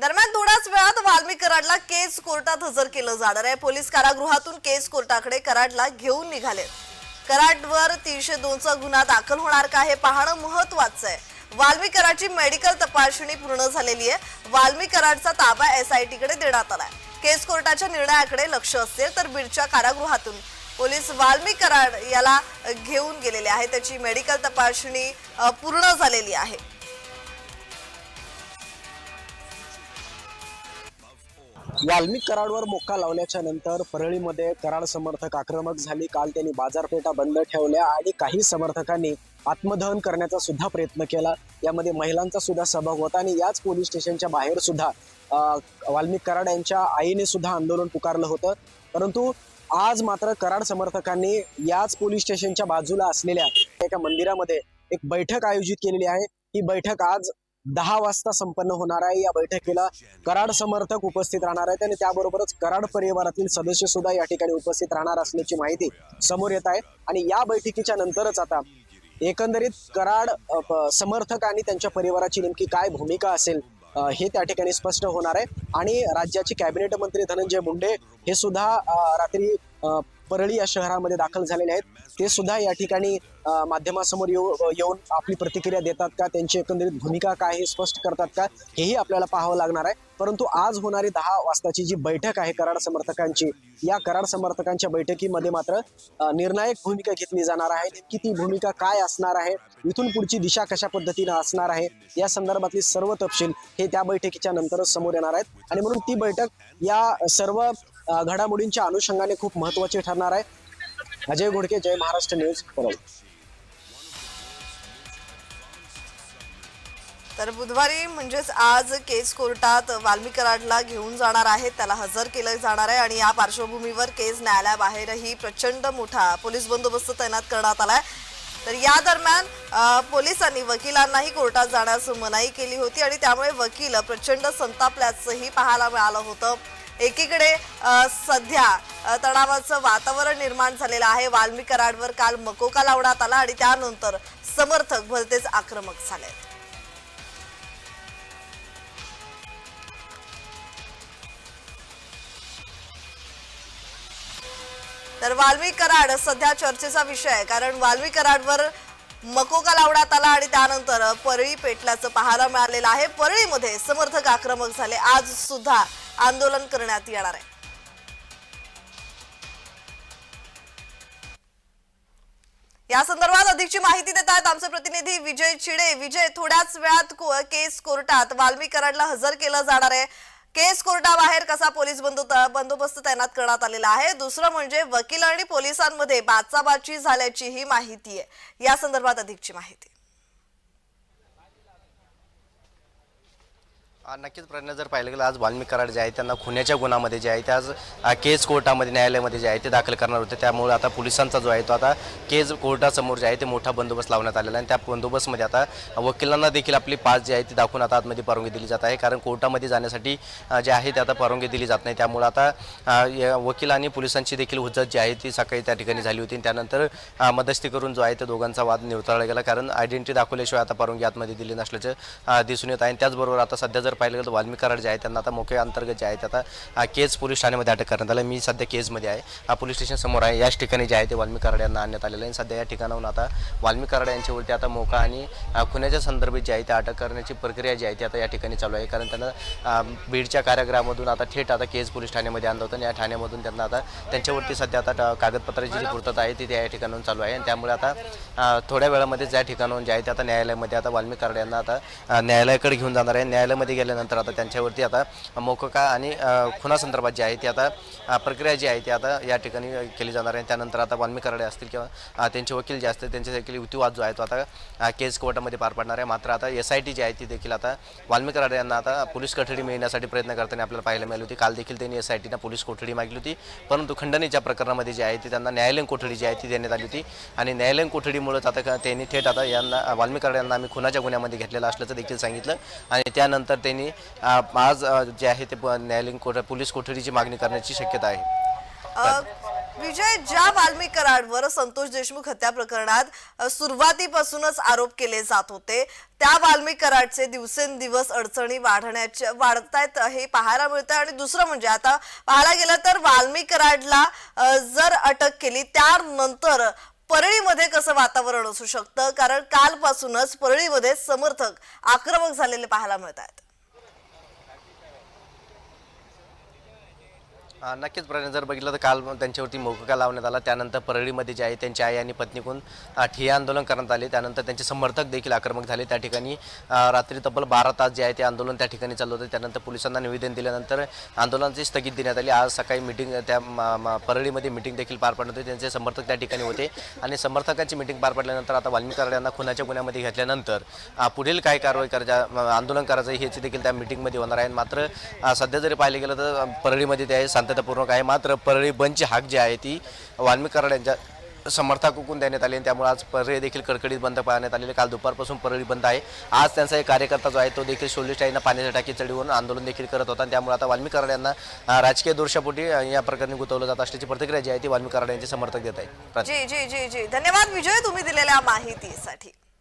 दरम्यान थोड्याच वेळात वाल्मिक कराडला केस कोर्टात हजर केलं जाणार आहे. पोलीस कारागृहातून केस कोर्टाकडे कराडला घेऊन निघाले. कराडवर तीनशे दोनचा गुन्हा दाखल होणार का हे पाहणं महत्वाचं आहे. वाल्मिक कराडची मेडिकल तपासणी पूर्ण झालेली आहे. वाल्मिक कराडचा ताबा एसआयटी कडे देण्यात आलाय. केस कोर्टाच्या निर्णयाकडे लक्ष असेल तर बीडच्या कारागृहातून. पोलीस वाल्मिक कराड याला घेऊन गेलेले आहे त्याची मेडिकल तपासणी पूर्ण झालेली आहे. वाल्मिक कराडवर मोका लावल्याच्या नंतर परळीमध्ये कराड समर्थक आक्रमक झाली. काल त्यांनी बाजारपेठा बंद ठेवल्या आणि काही समर्थकांनी आत्मदहन करण्याचा सुद्धा प्रयत्न केला. यामध्ये महिलांचा सुद्धा सहभाग होता आणि याच पोलीस स्टेशनच्या बाहेर सुद्धा वाल्मिक कराड यांच्या आईने सुद्धा आंदोलन पुकारलं होतं. परंतु आज मात्र कराड समर्थकांनी याच पोलीस स्टेशनच्या बाजूला असलेल्या एका मंदिरामध्ये एक बैठक आयोजित केलेली आहे. ही बैठक आज दहा वाजता संपन्न होणार आहे. या बैठकीला कराड समर्थक उपस्थित राहणार आहेत आणि त्याबरोबरच कराड परिवारातील सदस्य सुद्धा या ठिकाणी उपस्थित राहणार असल्याची माहिती समोर येत आहे. आणि या बैठकीच्या नंतरच आता एकंदरीत कराड प- समर्थक आणि त्यांच्या परिवाराची नेमकी काय भूमिका असेल हे त्या ठिकाणी स्पष्ट होणार आहे. आणि राज्याचे कॅबिनेट मंत्री धनंजय मुंडे हे सुद्धा रात्री परळी या शहरामध्ये दाखल झालेले आहेत. ते सुद्धा या ठिकाणी माध्यमासमोर येऊ येऊन आपली प्रतिक्रिया देतात का? त्यांची एकंदरीत भूमिका काय हे स्पष्ट करतात का? हेही आपल्याला पाहावं लागणार आहे. परंतु आज होणारी दहा वाजताची जी बैठक आहे कराड समर्थकांची या कराड समर्थकांच्या बैठकीमध्ये मात्र निर्णायक भूमिका घेतली जाणार आहे. नेमकी ती भूमिका काय असणार आहे? इथून पुढची दिशा कशा पद्धतीनं असणार आहे? या संदर्भातली सर्व तपशील हे त्या बैठकीच्या नंतरच समोर येणार आहेत. आणि म्हणून ती बैठक या सर्व घडामोडींच्या अनुषंगाने खूप महत्वाची ठरणार आहे. अजय घोडके जय महाराष्ट्र न्यूज परळी. तर बुधवारी म्हणजेच आज केस कोर्टात वाल्मिकराडला घेऊन जाणार आहेत त्याला हजर केलं जाणार आहे आणि या पार्श्वभूमीवर केस न्यायालयाबाहेरही प्रचंड मोठा पोलीस बंदोबस्त तैनात करण्यात आलाय. तर या दरम्यान पोलिसांनी वकिलांनाही कोर्टात जाण्यास मनाई केली होती आणि त्यामुळे वकील प्रचंड संतापल्याचंही पाहायला मिळालं होतं. एकीकडे सध्या तणावाचं वातावरण निर्माण झालेलं आहे. वाल्मिकराडवर काल मकोका लावण्यात आला आणि त्यानंतर समर्थक भलतेच आक्रमक झाले तर वाल्मी कराड सध्या चर्चेचा विषय आहे कारण वाल्मी कराडवर मकोका लावण्यात आला आणि त्यानंतर परळी पेटल्याचं पाहायला मिळालेलं आहे. परळीमध्ये समर्थक आक्रमक झाले. आज सुद्धा आंदोलन करण्यात येणार आहे. या संदर्भात अधिकची माहिती देत आहेत आमचे प्रतिनिधी विजय चिडे. विजय थोड्याच वेळात केस कोर्टात वाल्मी कराडला हजर केलं जाणार आहे. केस कोर्टाबाहेर कसा पोलीस बंदो बंदोबस्त तैनात करण्यात आलेला आहे? दुसरं म्हणजे वकील आणि पोलिसांमध्ये बाचाबाची झाल्याची ही माहिती आहे. या संदर्भात अधिकची माहिती. नक्कीच प्रज्ञा जर पाहिलं गेलं आज वाल्मिक कराड जे आहे त्यांना खुन्याच्या गुन्हामध्ये जे आहे ते आज केस कोर्टामध्ये न्यायालयामध्ये जे आहे ते दाखल करणार होते. त्यामुळे आता पोलिसांचा जो आहे तो आता केस कोर्टासमोर जे आहे ते मोठा बंदोबस्त लावण्यात आलेला आहे. आणि त्या बंदोबस्तमध्ये आता वकिलांना देखील आपली पास जी आहे ती दाखवून आता आतमध्ये परवानगी दिली जात आहे. कारण कोर्टामध्ये जाण्यासाठी जे आहे ते आता परवानगी दिली जात नाही. त्यामुळे आता वकील आणि पोलिसांची देखील हुज्जत जी आहे ती सकाळी त्या ठिकाणी झाली होती. आणि त्यानंतर मध्यस्थी करून जो आहे ते दोघांचा वाद निवताळला गेला. कारण आयडेंटिटी दाखवल्याशिवाय आता परवानगी आतमध्ये दिली नसल्याचं दिसून येत आहे. आणि त्याचबरोबर आता सध्या जर पाहिलं गेलं तर वाल्मिकाराड जे आहे त्यांना आता मोके अंतर्गत जे आहे ते आता केज पोलीस ठाण्यामध्ये अटक करण्यात आलं. मी सध्या केजमध्ये आहे. हा पोलीस स्टेशन समोर आहे. याच ठिकाणी जे आहे ते वाल्मिकाराड यांना आणण्यात आलेलं आहे. आणि सध्या या ठिकाणाहून आता वाल्मिकाराड यांच्यावरती आता मोका आणि खुन्याच्या संदर्भात जे आहे ते अटक करण्याची प्रक्रिया जी आहे ती आता या ठिकाणी चालू आहे. कारण त्यांना बीडच्या कारागृहामधून आता थेट आता केज पोलीस ठाण्यामध्ये आणलं होतं. आणि या ठाण्यामधून त्यांना आता त्यांच्यावरती सध्या आता कागदपत्राची जी पूर्तता आहे ती त्या ठिकाणाहून चालू आहे. आणि त्यामुळे आता थोड्या वेळामध्ये ज्या ठिकाणाहून जे आहे ते आता न्यायालयामध्ये आता वाल्मिकाराड यांना आता न्यायालयाकडे घेऊन जाणार आहे. न्यायालयामध्ये गेल्यानंतर आता त्यांच्यावरती आता मोकका आणि खुनासंदर्भात जी आहे ती आता प्रक्रिया जी आहे ती आता या ठिकाणी केली जाणार आहे. त्यानंतर आता वाल्मिक कराडे असतील किंवा त्यांचे वकील जे असतील त्यांचे देखील युतीवाद जो आहे तो आता केस कोर्टामध्ये पार पडणार आहे. मात्र आता एस आय टी जी आहे ती देखील आता वाल्मिक कराडे यांना आता पोलीस कोठडी मिळण्यासाठी प्रयत्न करताना आपल्याला पाहायला मिळाली होती. काल देखील त्यांनी एस आय टीनं पोलीस कोठडी मागली होती. परंतु खंडणीच्या प्रकरणामध्ये जी आहे ती त्यांना न्यायालयीन कोठडी जी आहे ती देण्यात आली होती. आणि न्यायालयीन कोठडीमुळेच आता त्यांनी थेट आता यांना वाल्मिक कराडे यांना आम्ही खुनाच्या गुन्ह्यामध्ये घेतलेलं असल्याचं देखील सांगितलं. आणि त्यानंतर त्यांनी आज जे आहे ते न्यायालयीन कोठ पोलीस कोठडीची मागणी करण्याची शक्यता आहे. विजय ज्या वाल्मिकरांवर संतोष देशमुख हत्या प्रकरणात सुरुवातीपासूनच आरोप केले जात होते त्या वाल्मिक दिवसेंदिवस अडचणी वाढण्याच्या वाढतायत हे पाहायला मिळतं आणि दुसरं म्हणजे आता पाहायला गेलं तर वाल्मीकराडला जर अटक केली त्यानंतर परळीमध्ये कसं वातावरण असू शकतं? कारण कालपासूनच परळीमध्ये समर्थक आक्रमक झालेले पाहायला मिळत आहेत नक्कीच प्रश्न जर बघितलं तर काल त्यांच्यावरती मोकका लावण्यात आला. त्यानंतर परळीमध्ये जे आहे त्यांची आई आणि पत्नीकडून ठिय्या आंदोलन करण्यात आले. त्यानंतर त्यांचे समर्थक देखील आक्रमक झाले. त्या ठिकाणी रात्री तब्बल बारा तास जे आहे ते आंदोलन त्या ठिकाणी चालू होतं. त्यानंतर पोलिसांना निवेदन दिल्यानंतर आंदोलनाची स्थगित देण्यात आली. आज सकाळी मिटिंग त्या परळीमध्ये मिटिंग देखील पार पडत होती. त्यांचे समर्थक त्या ठिकाणी होते. आणि समर्थकांची मिटिंग पार पडल्यानंतर आता वाल्मिक यांना खुनाच्या गुन्ह्यामध्ये घेतल्यानंतर पुढील काय कारवाई करायच्या आंदोलन करायचं ह्याची देखील त्या मिटिंगमध्ये होणार आहे. मात्र सध्या जरी पाहिलं गेलं तर परळीमध्ये ते आहे शांततापूर्वक आहे. मात्र परळी बंदची हाक जी आहे ती वाल्मिक कराड यांच्या देण्यात आली आणि त्यामुळे आज परळी देखील कडकडीत बंद पाळण्यात आलेले. काल दुपारपासून परळी बंद आहे. आज त्यांचा एक कार्यकर्ता जो आहे तो देखील सोलिस्टाईंना पाण्याच्या टाकी चढवून आंदोलन देखील करत होता आणि त्यामुळे आता वाल्मिक कराड यांना राजकीय दोषापोटी या प्रकरणी गुंतवलं जात असल्याची प्रतिक्रिया जी आहे ती वाल्मिक कराड यांचे समर्थक देत आहे जी जी जी जी. धन्यवाद विजय तुम्ही दिलेल्या माहितीसाठी.